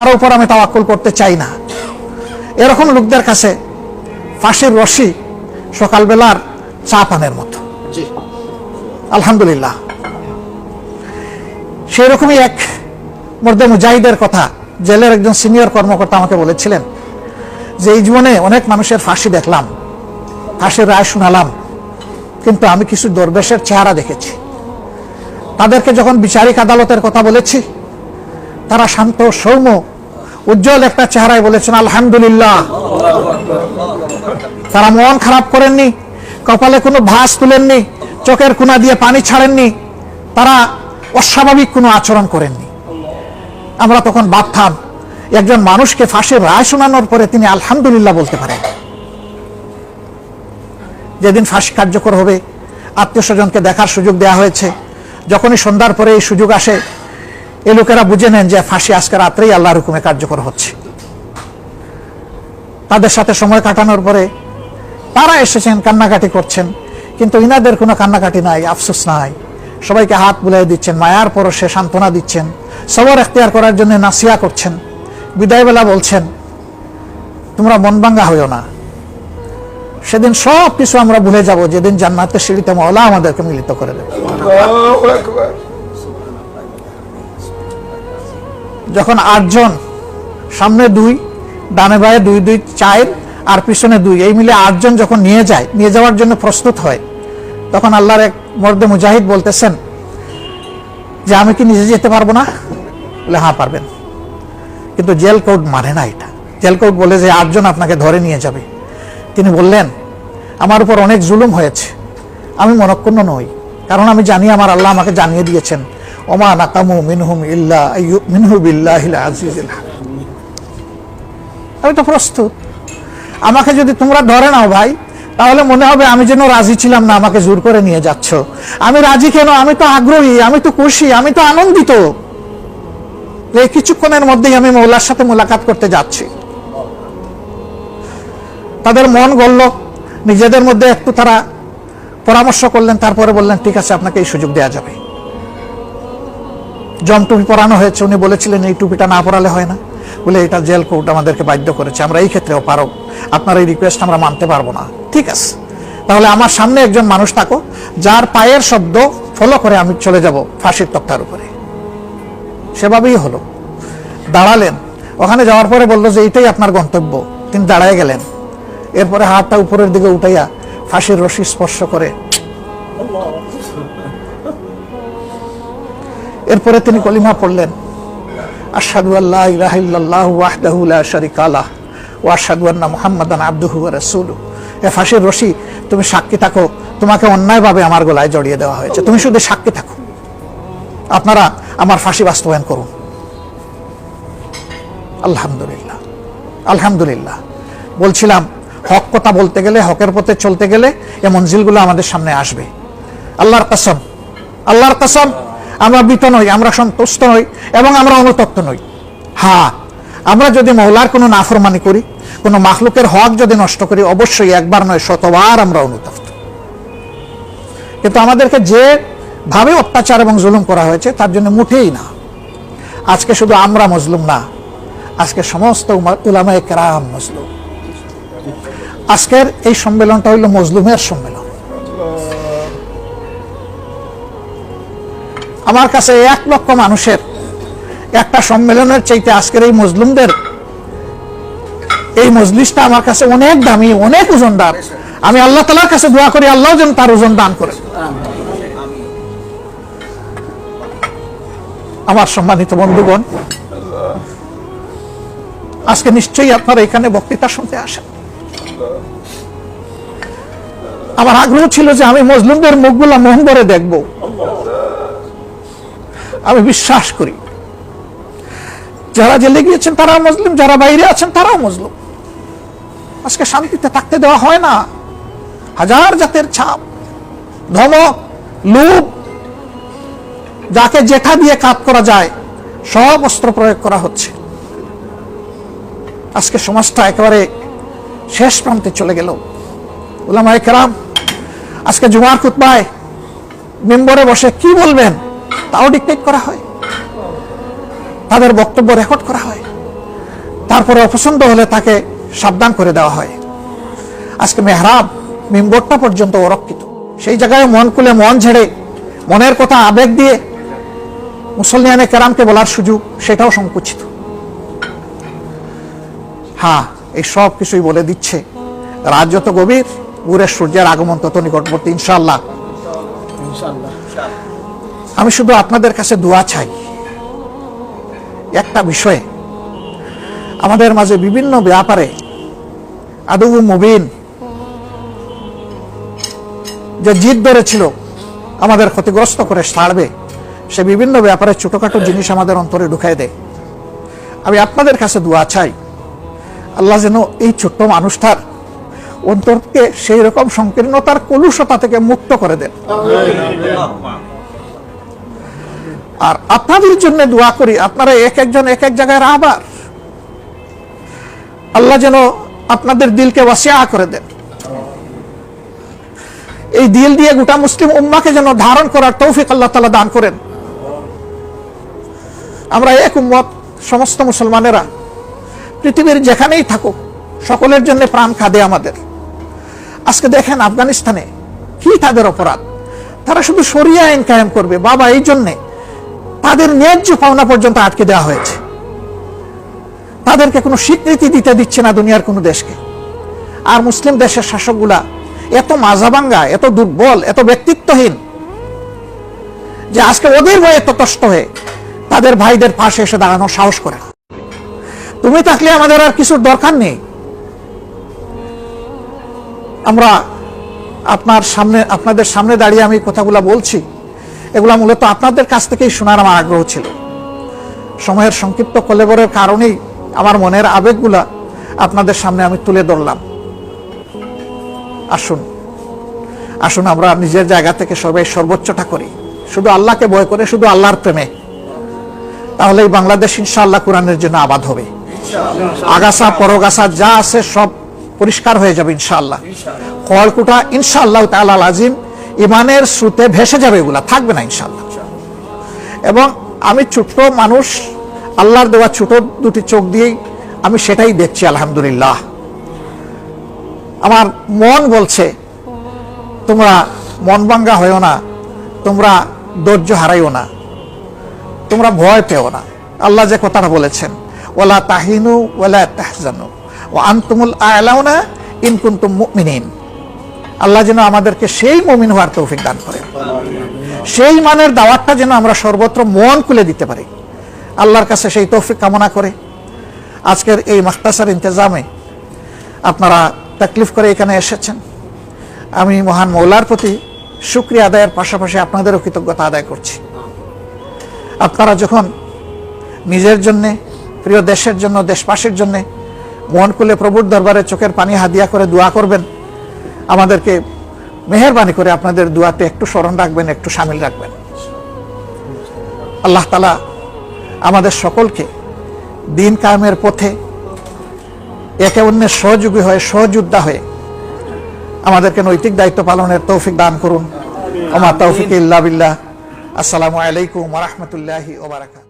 তার উপর আমি তাওয়াক্কুল করতে চাই না। এরকম লোকদের কাছে ফাঁসির রশি সকালবেলার চা পানের মতো। আলহামদুলিল্লাহ। সেই রকমই এক মর্দে মুজাহিদের কথা জেলের একজন সিনিয়র কর্মকর্তা আমাকে বলেছিলেন যে এই জীবনে অনেক মানুষের ফাঁসি দেখলাম ফাঁসির রায় শুনালাম কিন্তু আমি কিছু দরবেশের চেহারা দেখেছি। তাদেরকে যখন বিচারিক আদালতের কথা বলেছি তারা শান্ত, সৌম্য, উজ্জ্বল একটা চেহারায় বলেছেন, আলহামদুলিল্লাহ। তারা মন খারাপ করেননি, কপালে কোনো ভাস তুলেননি, চোখের কোনা দিয়ে পানি ছাড়েননি, তারা অস্বাভাবিক কোনো আচরণ করেননি। আমরা তখন ভাবতাম, একজন মানুষকে ফাঁসির রায় শোনানোর পরে তিনি আলহামদুলিল্লাহ বলতে পারেন। যেদিন ফাঁসি কার্যকর হবে, আত্মীয় স্বজনকে দেখার সুযোগ দেওয়া হয়েছে। যখনই সন্ধ্যার পরে এই সুযোগ আসে এই লোকেরা বুঝে নেন যে ফাঁসি আজকে রাত্রেই আল্লাহর হুকুমে কার্যকর হচ্ছে। তাদের সাথে সময় কাটানোর পরে তারা এসেছেন, কান্নাকাটি করছেন, কিন্তু ইনাদের কোনো কান্নাকাটি নাই, আফসোস নাই। সবাইকে হাত বুলাই দিচ্ছেন, মায়ার পরশে সান্ত্বনা দিচ্ছেন, সবর এখতিয়ার করার জন্য নাসিয়া করছেন, বিদায়বেলা বলছেন, তোমরা মন ভাঙ্গা হইও না। সেদিন সব কিছু আমরা ভুলে যাব, যেদিন জান্নাতের সিঁড়িতে মহলা আমাদেরকে মিলিত করে দেবে। যখন আটজন, সামনে দুই, ডানে বায়ে দুই দুই, চার, আর পিছনে দুই, এই মিলে আটজন যখন নিয়ে যায়, নিয়ে যাওয়ার জন্য প্রস্তুত হয়, তখন আল্লাহর এক মর্দে মুজাহিদ বলতেছেন, যে আমি কি নিজে যেতে পারব না? বলে হ্যাঁ পারবেন। কিন্তু জেল কোড মানে না এটা। জেল কোড বলে যে আটজন আপনাকে ধরে নিয়ে যাবে। তিনি বললেন, আমার উপর অনেক জুলুম হয়েছে। আমি মনক্ষুণ্ণ নই। কারণ আমি জানি আমার আল্লাহ আমাকে জানিয়ে দিয়েছেন। ওমা নাকামু মিনহুম ইল্লা মিনহু বিল্লাহিল আজিজিল। আমি তো প্রস্তুত। আমাকে যদি তোমরা ধরে নাও ভাই, তাহলে মনে হবে আমি যেন রাজি ছিলাম না, আমাকে জোর করে নিয়ে যাচ্ছ। আমি রাজি কেন? আমি তো আগ্রহী, আমি তো খুশি, আমি তো আনন্দিত। এই কিছুক্ষণের মধ্যেই আমি মৌলার সাথে মোলাকাত করতে যাচ্ছি। তাদের মন গড়ল, নিজেদের মধ্যে একটু তারা পরামর্শ করলেন, তারপরে বললেন, ঠিক আছে, আপনাকে এই সুযোগ দেওয়া যাবে। জম টুপি পরানো হয়েছে, উনি বলেছিলেন, এই টুপিটা না পরালে হয় না। বলে, এটা জেল কোর্ট আমাদেরকে বাধ্য করেছে, আমরা এই ক্ষেত্রেও পারো আপনার এই রিকোয়েস্ট আমরা মানতে পারব না। ঠিক আছে। তাহলে আমার সামনে একজন মানুষ থাকো, যার পায়ের শব্দ ফলো করে আমি চলে যাব ফাঁসির তক্তার উপরে। সেভাবেই হলো। দাঁড়ালেন। ওখানে যাওয়ার পরে বলল যে, এইটাই আপনার গন্তব্য। তিনি দাঁড়ায় গেলেন। এরপরে হাতটা উপরের দিকে উঠাইয়া ফাঁসির রশি স্পর্শ করে এরপরে তিনি কলিমা পড়লেন। আশহাদু আল্লাহ আন্না মুহাম্মাদান আবদুহু ওয়া এ ফাঁসির রশি, তুমি সাক্ষী থাকো। তোমাকে অন্যায়ভাবে আমার গলায় জড়িয়ে দেওয়া হয়েছে। তুমি শুধু সাক্ষী থাকো। আপনারা আমার ফাঁসি বাস্তবায়ন করুন। আলহামদুলিল্লাহ। আলহামদুলিল্লাহ। বলছিলাম, হক কথা বলতে গেলে, হকের পথে চলতে গেলে এ মঞ্জিলগুলো আমাদের সামনে আসবে। আল্লাহর কসম আল্লাহর কসম। আমরা বিত নই, আমরা সন্তুষ্ট নই এবং আমরা অনুতপ্ত নই। হ্যাঁ আমরা যদি মৌলার কোনো নাফরমানি করি, কোনো মাখলুকের হক যদি নষ্ট করি, অবশ্যই একবার নয়, শতবার আমরা অনুতপ্ত। কিন্তু আমাদেরকে যে ভাবে অত্যাচার এবং জুলুম করা হয়েছে, তার জন্য মুঠেই না। আজকে শুধু আমরা মজলুম না, আজকে সমস্ত উলামায়ে কেরাম মজলুম। আজকের এই সম্মেলনটা হইল মজলুমের সম্মেলন। আমার কাছে এক লক্ষ মানুষের একটা সম্মেলনের চাইতে আজকের এই মজলুমদের এই মজলিসটা আমার কাছে অনেক দামি, অনেক ওজনদার আমি আল্লাহ তালার কাছে দোয়া করি, আল্লাহ যেন তার ওজন দান করে। আমার সম্মানিত বন্ধুগণ, আজকে নিশ্চয়ই আপনারা এখানে বক্তৃতা শুনতে আসেন। আমার আগ্রহ ছিল যে আমি মজলুমদের মুখগুলা মোহন করে দেখব। আমি বিশ্বাস করি। যারা জেলে গিয়েছেন তারা মুসলিম, যারা বাইরে আছেন তারাও মুসলিম। আজকে শান্তিতে থাকতে দেওয়া হয় না। হাজার জাতের ছাপ, ধমক লুপ যাকে জেঠা দিয়ে কাত করা যায়, সব অস্ত্র প্রয়োগ করা হচ্ছে। আজকে সমাজটা একেবারে শেষ প্রান্তে চলে গেল। ওলামায়ে কেরাম, আজকে জুমার খুতবায় মেম্বরে বসে কি বলবেন? তাও ডিকটেট করা হয়। তাদের বক্তব্য রেকর্ড করা হয়। তারপরে অপছন্দ হলে তাকে সাবধান করে দেওয়া হয়। আজকে মেহরাব মিম্বরটা পর্যন্ত অরক্ষিত। সেই জায়গায় মন খুলে মন ঝেড়ে মনের কথা আবেগ দিয়ে মুসলমানে কেরামকে বলার সুযোগ সেটাও সংকুচিত। হ্যাঁ এই সব কিছুই বলে দিচ্ছে রাত যত গভীর গুরের সূর্যের আগমন তত নিকটবর্তী ইনশাল্লাহ ইনশাল্লাহ আমি শুধু আপনাদের কাছে দোয়া চাই। একটা বিষয়ে, আমাদের মাঝে বিভিন্ন ব্যাপারে আদৌ মুবিন যে জিদ ধরেছিল, আমাদের ক্ষতিগ্রস্ত করে সারবে সে বিভিন্ন ব্যাপারে ছোটখাটো জিনিস আমাদের অন্তরে ঢুকাই দেয়। আমি আপনাদের কাছে দোয়া চাই, আল্লাহ যেন এই ছোট্ট মানুষটার অন্তরকে সেই রকম সংকীর্ণতার কলুষতা থেকে মুক্ত করে দেন। আর আপনাদের জন্য দোয়া করি, আপনারা এক একজন এক এক জায়গায় আবার আল্লাহ যেন আপনাদের দিলকে ওয়াসিয়া করে দেন। এই দিল দিয়ে গোটা মুসলিম উম্মাকে যেন ধারণ করার তৌফিক আল্লাহ তালা দান করেন। আমরা এক উম্মত, সমস্ত মুসলমানেরা, পৃথিবীর যেখানেই থাকুক, সকলের জন্য প্রাণ খাদে আমাদের। আজকে দেখেন আফগানিস্তানে কি তাদের অপরাধ? তারা শুধু সরিয়া আইন কায়েম করবে। বাবা, এই জন্যে তাদের ন্যায্য পাওনা পর্যন্ত আটকে দেওয়া হয়েছে। তাদেরকে কোনো স্বীকৃতি দিতে দিচ্ছে না দুনিয়ার কোনো দেশকে। আর মুসলিম দেশের শাসকগুলা এত মাজাবাঙ্গা, এত দুর্বল, এত ব্যক্তিত্বহীন যে আজকে ওদের ভয়ে ততষ্ট হয়ে তাদের ভাইদের পাশে এসে দাঁড়ানোর সাহস করে তুমি থাকলে আমাদের আর কিছুর দরকার নেই। আমরা আপনার সামনে, আপনাদের সামনে দাঁড়িয়ে আমি কথাগুলো বলছি। এগুলা মূলত আপনাদের কাছ থেকেই শোনার আমার আগ্রহ ছিল। সময়ের সংক্ষিপ্ত কলেবরের কারণেই আমার মনের আবেগগুলা আপনাদের সামনে আমি তুলে ধরলাম। আসুন আসুন আমরা নিজের জায়গা থেকে সবাই সর্বোচ্চটা করি। শুধু আল্লাহকে ভয় করে শুধু আল্লাহর প্রেমে। তাহলে এই বাংলাদেশ ইনশাআল্লাহ কোরআনের জন্য আবাদ হবে। আগাছা পরগাছা যা আছে সব পরিষ্কার হয়ে যাবে ইনশাআল্লাহ। খড়কুটা ইনশাআল্লাহ তাআলা আজিম ইমানের স্রোতে ভেসে যাবে এগুলা, থাকবে না ইনশাআল্লাহ। এবং আমি ছোট্ট মানুষ, আল্লাহর দেওয়া ছোট দুটি চোখ দিয়েই আমি সেটাই দেখছি, আলহামদুলিল্লাহ। আমার মন বলছে, তোমরা মন ভাঙ্গা হয়েও না, তোমরা ধৈর্য হারাইও না, তোমরা ভয় পেও না। আল্লাহ যে কথাটা বলেছেন ওলা তাহিনু ওলা তাহজানু ও আনতুমুল আলাউনা ইন কুনতুম মুমিনিন। আল্লাহ যেন আমাদেরকে সেই মুমিন হওয়ার তৌফিক দান করেন। সেই মানের দাওয়াতটা যেন আমরা সর্বত্র মন খুলে দিতে পারি। আল্লাহর কাছে সেই তৌফিক কামনা করে। আজকের এই মাখতাসার ইন্তজামে আপনারা তাকলিফ করে এখানে এসেছেন। আমি মহান মৌলার প্রতি শুক্রিয়া আদায়ের পাশাপাশি আপনাদেরও কৃতজ্ঞতা আদায় করছি। আপনারা যখন নিজের জন্যে, প্রিয় দেশের জন্য, দেশবাসীর জন্যে মন খুলে প্রভুর দরবারে চোখের পানি হাদিয়া করে দোয়া করবেন আমাদেরকে মেহরবানি করে আপনাদের দুয়াতে একটু স্মরণ রাখবেন, একটু সামিল রাখবেন। আল্লাহ তালা আমাদের সকলকে দিন কায়েমের পথে একে অন্যের সহযোগী হয়ে, সহযোদ্ধা হয়ে আমাদেরকে নৈতিক দায়িত্ব পালনের তৌফিক দান করুন। আমার তৌফিক ইল্লা বিল্লাহ। আসসালামু আলাইকুম ওরহমতুল্লাহি ওবারাকাত